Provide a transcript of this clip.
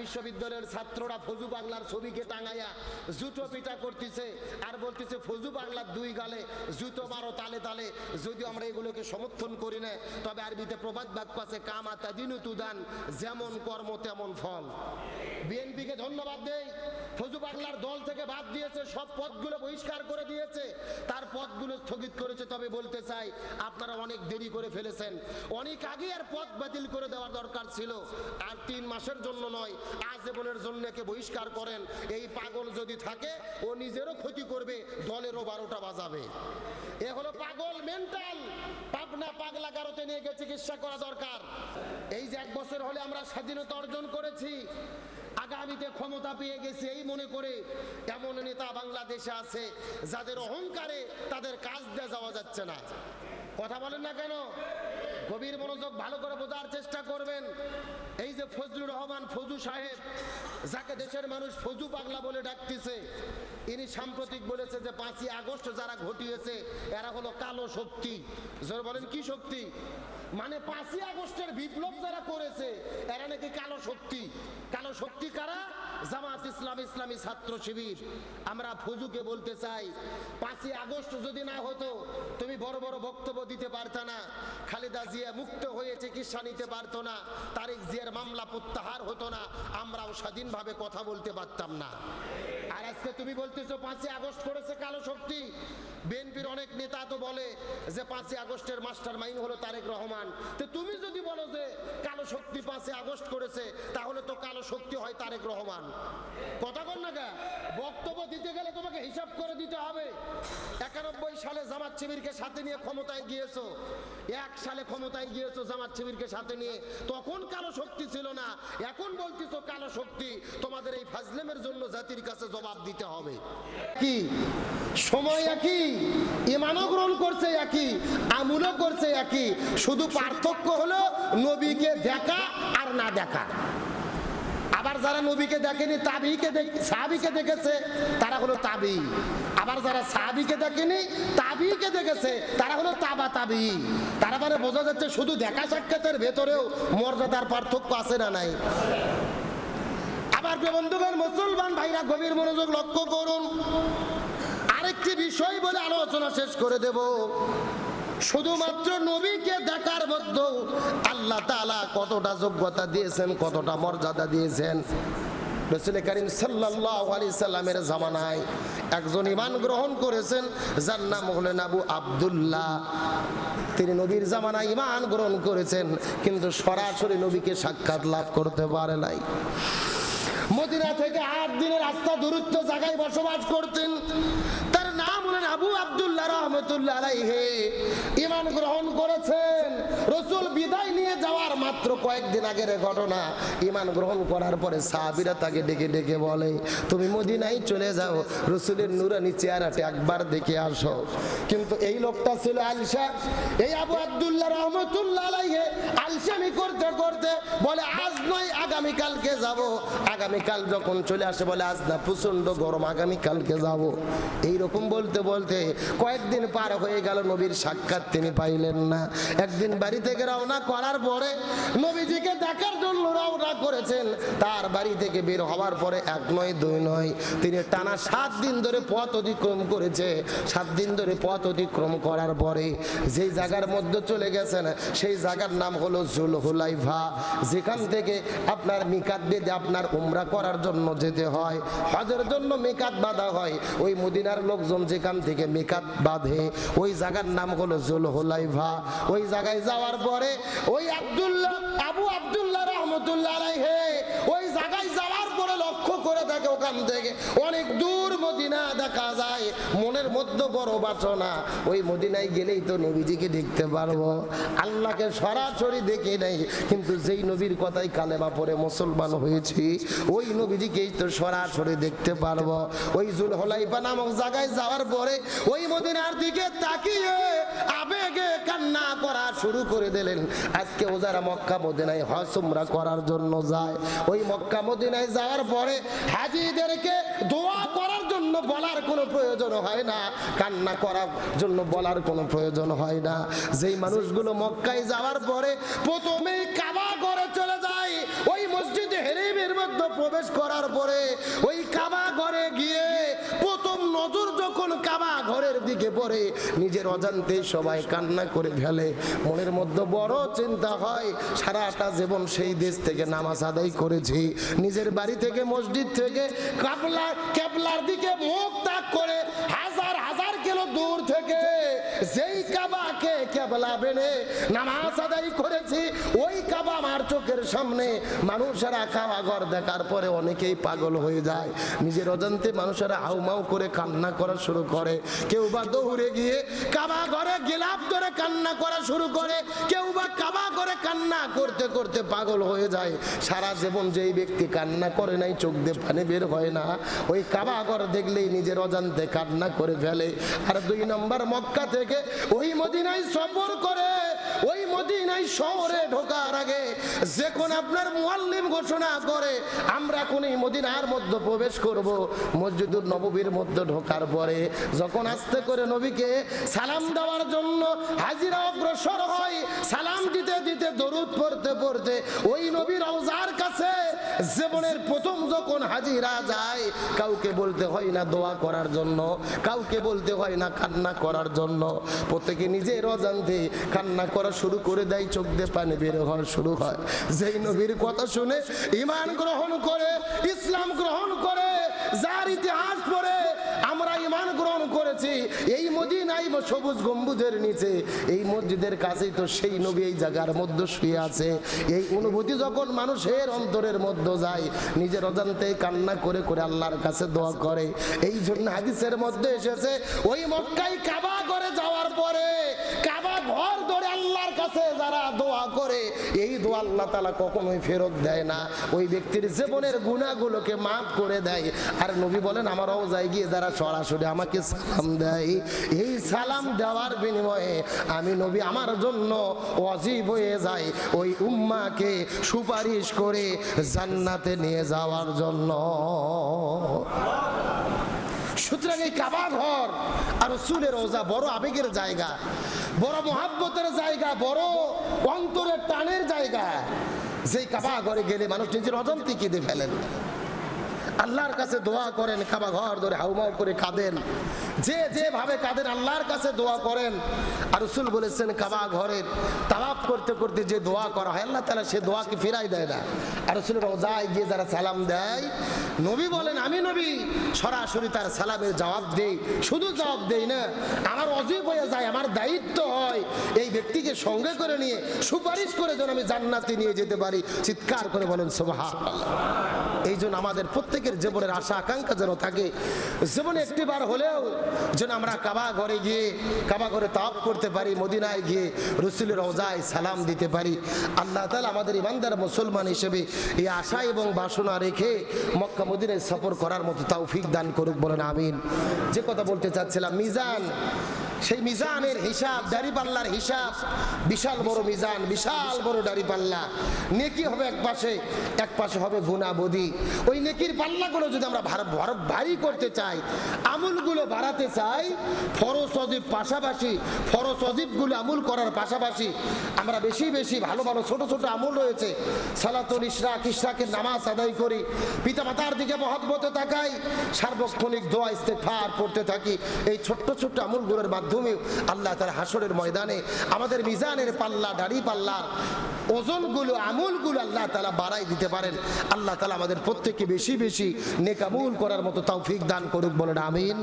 বিশ্ববিদ্যালয়ের ছাত্ররা ফজু বাংলার ছবিকে টাঙাইয়া জুতো পিটা করতেছে আর বলতেছে, ফজু বাংলার দুই গালে জুতো মারো তালে তালে যদিও আমরা এগুলোকে সমর্থন করি না, তবে আরবিতে প্রবাদ বাক্য আছে, কামা দিনু তুদান, যেমন কর্ম তেমন ফল। বিএনপিকে ধন্যবাদ দেই। ফজু বাংলার দল থেকে বাদ দিয়েছে, সব পদগুলো বহিষ্কার করে দিয়েছে। তার পদগুলো স্থগিত করেছে, তবে বলতে চাই, আপনারা অনেক দেরি করে ফেলেছেন। অনেক আগে আর পদ বাতিল করে দেওয়ার দরকার ছিল। আর তিন মাসের জন্য নয়, আজীবনের জন্য একে বহিষ্কার করেন। এই পাগল যদি থাকে, ও নিজেরও ক্ষতি করবে, দলেরও বারোটা বাজাবে। এ হলো পাগল মেন্টাল পাবনা পাগলা কারোতে নিয়ে গিয়ে চিকিৎসা করা দরকার। এই যে এক বছর হলে আমরা স্বাধীনতা অর্জন করেছি আগামীতে ক্ষমতা পেয়ে গেছে, এই মনে করে এমন নেতা বাংলাদেশে আছে যাদের অহংকারে তাদের কাজ দেওয়া যাওয়া যাচ্ছে না। কথা বলেন না কেন? গভীর মনোযোগ ভালো করে বোঝার চেষ্টা করবেন। এই যে ফজলুর রহমান ফজু সাহেব, যাকে দেশের মানুষ ফজু পাগলা বলে ডাকতেছে, ইনি সাম্প্রতিক বলেছে যে পাঁচই আগস্ট যারা ঘটিয়েছে, এরা হলো কালো শক্তি। জোর বলেন, কি শক্তি? মানে পাঁচই আগস্টের বিপ্লব যারা করেছে, এরা নাকি কালো শক্তি। কালো শক্তি কারা? জামাত ইসলাম ইসলামী ছাত্র শিবির, আমরা ফজুকে বলতে চাই, পাঁচই আগস্ট যদি না হতো, তুমি বড় বড় বক্তব্য দিতে পারতা না। খালেদা জিয়া মুক্ত হয়ে চিকিৎসা নিতে পারত না, তারেক জিয়ার মামলা প্রত্যাহার হতো না, আমরাও স্বাধীনভাবে কথা বলতে পারতাম না। আর আজকে তুমি বলতেছো পাঁচই আগস্ট করেছে কালো শক্তি। বিএনপির অনেক নেতা তো বলে যে পাঁচই আগস্টের মাস্টার মাইন্ড হলো তারেক রহমান। তো তুমি যদি বলো যে শক্তি পাঁচই আগস্ট করেছে, তাহলে তো কালো শক্তি হয় তারেক রহমান। কথা কর না কে? বক্তব্য দিতে গেলে তোমাকে হিসাব করে দিতে হবে। একানব্বই সালে জামাত শিবিরকে সাথে নিয়ে ক্ষমতায় গিয়েছো। এক সালে ক্ষমতায় গিয়েছো জামাত শিবিরকে সাথে নিয়ে। তখন কালো শক্তি ছিল না, এখন বলতেছো কালো শক্তি, তোমাদের এই ফাজলেমের জন্য জাতির কাছে জবাব দিতে হবে। কি? সময় একই, ইমানও গ্রহণ করছে একই, আমুলও করছে একই, শুধু পার্থক্য হলো নবীকে দেখা আর না দেখা। আবার যারা নবীকে দেখেনি, তাবিকে সাহাবিকে দেখেছে, তারা হলো তাবি। আবার যারা সাহাবিকে দেখেনি, তাবিকে দেখেছে, তারা হলো তাবা তাবি। তারা মানে বোঝা যাচ্ছে শুধু দেখা সাক্ষাতের ভেতরেও মর্যাদার পার্থক্য আছে না নাই। আবার বন্ধুগণ, মুসলমান ভাইরা, গভীর মনোযোগ লক্ষ্য করুন। আরেকটি বিষয় বলে আলোচনা শেষ করে দেব। শুধুমাত্র নবীকে দেখার মধ্যেও আল্লাহ তালা কতটা যোগ্যতা দিয়েছেন, কতটা মর্যাদা দিয়েছেন। জামানায় একজন ইমান গ্রহণ করেছেন, যার নাম হলেন আবু তিনি ইমান গ্রহণ করেছেন, কিন্তু সরাসরি নবীকে সাক্ষাৎ লাভ করতে পারে নাই। মদিনা থেকে আট দিনের রাস্তা দূরত্ব জায়গায় বসবাস করতেন। আবু রহমতুল্লাহ ইমান গ্রহণ করেছেন। রসুল বিদায় নিয়ে যাওয়ার মাত্র কয়েকদিন আগের ঘটনা। ইমান গ্রহণ করার পরে সাহাবিরা তাকে ডেকে ডেকে বলে, তুমি চলে যাও, রসুলের নুরানি একবার দেখে আসো। কিন্তু এই লোকটা ছিল আলসা। এই আবু রহমতুল্লাহ আলসামি করতে করতে বলে, আজ নয়, আগামীকালকে যাব। আগামীকাল যখন চলে আসে বলে, আজ না প্রচণ্ড গরম, আগামীকালকে যাব। এইরকম বলতে বলতে বলতে, কয়েকদিন পার হয়ে গেল, নবীর সাক্ষাৎ তিনি পাইলেন না। একদিন বাড়ি থেকে রওনা করার পরে নবীজিকে দেখার জন্য রওনা করেছেন। তার বাড়ি থেকে বের হওয়ার পরে এক নয়, দুই নয়, তিনি টানা সাত দিন ধরে পথ অতিক্রম করেছে। সাত দিন ধরে পথ অতিক্রম করার পরে যেই জায়গার মধ্যে চলে গেছেন, সেই জায়গার নাম হলো জুল হুলাইভা যেখান থেকে আপনার মিকাত বেঁধে আপনার উমরা করার জন্য যেতে হয়। হজের জন্য মেকাত বাঁধা হয়। ওই মদিনার লোকজন যেখান থেকে মেকাত বাঁধে। ওই জায়গার নাম হলো জুল হুলাইভা ওই জায়গায় যাওয়ার পরে ওই আবদুল্লাহ, আবু আবদুল্লাহ রহমতুল্লাহ হে ওই জায়গায় যাওয়ার পরে লক্ষ্য করে থাকে ওখান থেকে অনেক দূর দেখা যায়, মনের মধ্যে বড় বাসনা। ওই মদিনায় গেলেই তো নবীজিকে দেখতে পারব। আল্লাহকে সরাসরি দেখে নেই, কিন্তু যেই নবীর কথাই কালেমা পরে মুসলমান হয়েছি, ওই নবীজিকেই তো সরাসরি দেখতে পারব। ওই জুল হলাইফা নামক জায়গায় যাওয়ার পরে ওই মদিনার দিকে তাকিয়ে আবেগে কান্না করা শুরু করে দিলেন। আজকে ও যারা মক্কা মদিনায় হজ করার জন্য যায়, ওই মক্কা মদিনায় যাওয়ার পরে হাজিদেরকে দোয়া করার জন্য বলার কোনো প্রয়োজন হয় না। কান্না করার জন্য বলার কোনো প্রয়োজন হয় না। যেই মানুষগুলো মক্কায় যাওয়ার পরে প্রথমেই কাবা করে চলে যায়। ওই মসজিদে হেরিমের মধ্যে প্রবেশ করার পরে ওই কাবা ঘরে গিয়ে নজর যখন কাবা ঘরের দিকে পড়ে, নিজের অজান্তে সবাই কান্না করে ফেলে। মনের মধ্যে বড় চিন্তা হয়, সারাটা জীবন সেই দেশ থেকে নামাজ আদায় করেছি। নিজের বাড়ি থেকে মসজিদ থেকে কাপলার ক্যাপলার দিকে মুখ তাক করে হাজার হাজার কিলো দূর থেকে কাবাকে কেবলা বেনে নামাজ আদায় করেছি, ওই কাবা আমার চোখের সামনে। মানুষেরা খাওয়া ঘর দেখার পরে অনেকেই পাগল হয়ে যায়। নিজের অজান্তে মানুষেরা হাউমাউ করে কান্না করা শুরু করে। কেউ বা দৌড়ে গিয়ে কাবা ঘরে গেলাপ ধরে কান্না করা শুরু করে। কেউ বা কান্না করতে করতে পাগল হয়ে যায়। সারা জীবন যেই ব্যক্তি কান্না করে নাই, চোখ দিয়ে পানি বের হয় না। ওই কাবা ঘর দেখলেই নিজের অজান্তে কান্না করে ফেলে। আর দুই নম্বর, মক্কা থেকে ওই মদিনায় সফর করে, ওই মদিনায় শহরে ঢোকার আগে যে কোন আপনার মুয়াল্লিম ঘোষণা করে, আমরা কোন মদিনার মধ্যে প্রবেশ করব মসজিদুর নববীর মধ্যে ঢোকার পরে। যখন আস্তে করে নবীকে সালাম দেওয়ার জন্য হাজিরা অগ্রসর হয় দিতে দিতে, দরুদ পড়তে পড়তে, ওই নবীর রওজার কাছে জীবনের প্রথম যখন হাজিরা যায়, কাউকে বলতে হয় না দোয়া করার জন্য, কাউকে বলতে হয় না কান্না করার জন্য। প্রত্যেকে নিজের অজান্তে কান্না করা শুরু করে দেয়, চোখ দিয়ে পানি বের হওয়া শুরু হয়। যেই নবীর কথা শুনে ইমান গ্রহণ করে, ইসলাম গ্রহণ করেছি, এই মদিনাই সবুজ গম্বুজের নিচে। এই মসজিদের কাছেই তো সেই নবী এই জায়গার মধ্যে শুয়ে আছে। এই অনুভূতি যখন মানুষের অন্তরের মধ্যে যায়, নিজের অজান্তে কান্না করে করে আল্লাহর কাছে দোয়া করে। এই জন্য হাদিসের মধ্যে এসেছে, ওই মক্কাই কাবা করে যাওয়ার পরে, কাবা আল্লাহর কাছে যারা দোয়া করে, এই দোয়া আল্লাহ তালা কখনোই ফেরত দেয় না। ওই ব্যক্তির জীবনের গুণাগুলোকে মাফ করে দেয়। আর নবী বলেন আমারও যাই গিয়ে যারা সরাসরি আমাকে সালাম দেয়, এই সালাম দেওয়ার বিনিময়ে আমি নবী আমার জন্য অজীব হয়ে যায়। ওই উম্মাকে সুপারিশ করে জান্নাতে নিয়ে যাওয়ার জন্য। সুতরাং এই কাবা ঘর আর রসুলের রোজা বড় আবেগের জায়গা। বড় মহাব্বতের জায়গা, বড় অন্তরের টানের জায়গা। যেই কাবা ঘরে গেলে মানুষ নিজের অজান্তি কেঁদে ফেলেন। আল্লাহর কাছে দোয়া করেন কাবা ঘর ধরে হাউমাউ করে কাঁদেন। যে যেভাবে কাঁদেন, আল্লাহর কাছে দোয়া করেন। আর রসুল বলেছেন কাবা ঘরে তাওয়াফ করতে করতে যে দোয়া করা হয়, আল্লাহ তালা সে দোয়াকে ফিরাই দেয় না। আর রসুল রোজায় গিয়ে যারা সালাম দেয়, নবী বলেন, আমি নবী, সরাসরি তার সালামের জবাব দেই। শুধু জবাব দেই না, আমার অজীব হয়ে যায়, আমার দায়িত্ব হয় এই ব্যক্তিকে সঙ্গে করে নিয়ে, সুপারিশ করে যেন আমি জান্নাতে নিয়ে যেতে পারি। চিৎকার করে বলেন সোভা এই জন্য আমাদের প্রত্যেকের জীবনের আশা, আকাঙ্ক্ষা যেন থাকে। জীবনে একটিবার হলেও যেন আমরা কাবা ঘরে গিয়ে কাবা ঘরে তাপ করতে পারি, মদিনায় গিয়ে রসুলের রোজায় সালাম দিতে পারি। আল্লাহ তালা আমাদের ইমানদার মুসলমান হিসেবে এই আশা এবং বাসনা রেখে মক্কা, মদিনায় সফর করার মতো তৌফিক দান করুক বলেন, আমিন। যে কথা বলতে চাচ্ছিলাম, মিজান সেই মিজানের হিসাব দাড়িপাল্লার হিসাব। বিশাল বড় মিজান, বিশাল বড় দাড়িপাল্লা নেকি হবে এক পাশে এক পাশে হবে গুণা বদি। ওই নেকির পাল্লাগুলো যদি আমরা ভার- করতে চাই, আমুলগুলো বাড়াতে চাই, ফরজ অজিব পাশাপাশি, ফরজ অজিবগুলো আমুল করার পাশাপাশি, আমরা বেশি বেশি ভালো ভালো ছোট ছোট আমল রয়েছে। সালাতুল ইশরাক ইশরাকের নামাজ আদায় করি। পিতা মাতার দিকে মহব্বতে তাকাই। সার্বক্ষণিক দোয়া ইস্তেফার পড়তে থাকি। এই ছোট্ট ছোট্ট আমলগুলোর মাধ্যমে আল্লাহ তার হাসরের ময়দানে আমাদের মিজানের পাল্লা, দাড়ি পাল্লা, ওজনগুলো, আমুলগুলো আল্লাহ তালা বাড়াই দিতে পারেন। আল্লাহ তালা আমাদের প্রত্যেককে বেশি বেশি নেকামুল করার মতো তাও দান করুক, বলেন আমিন।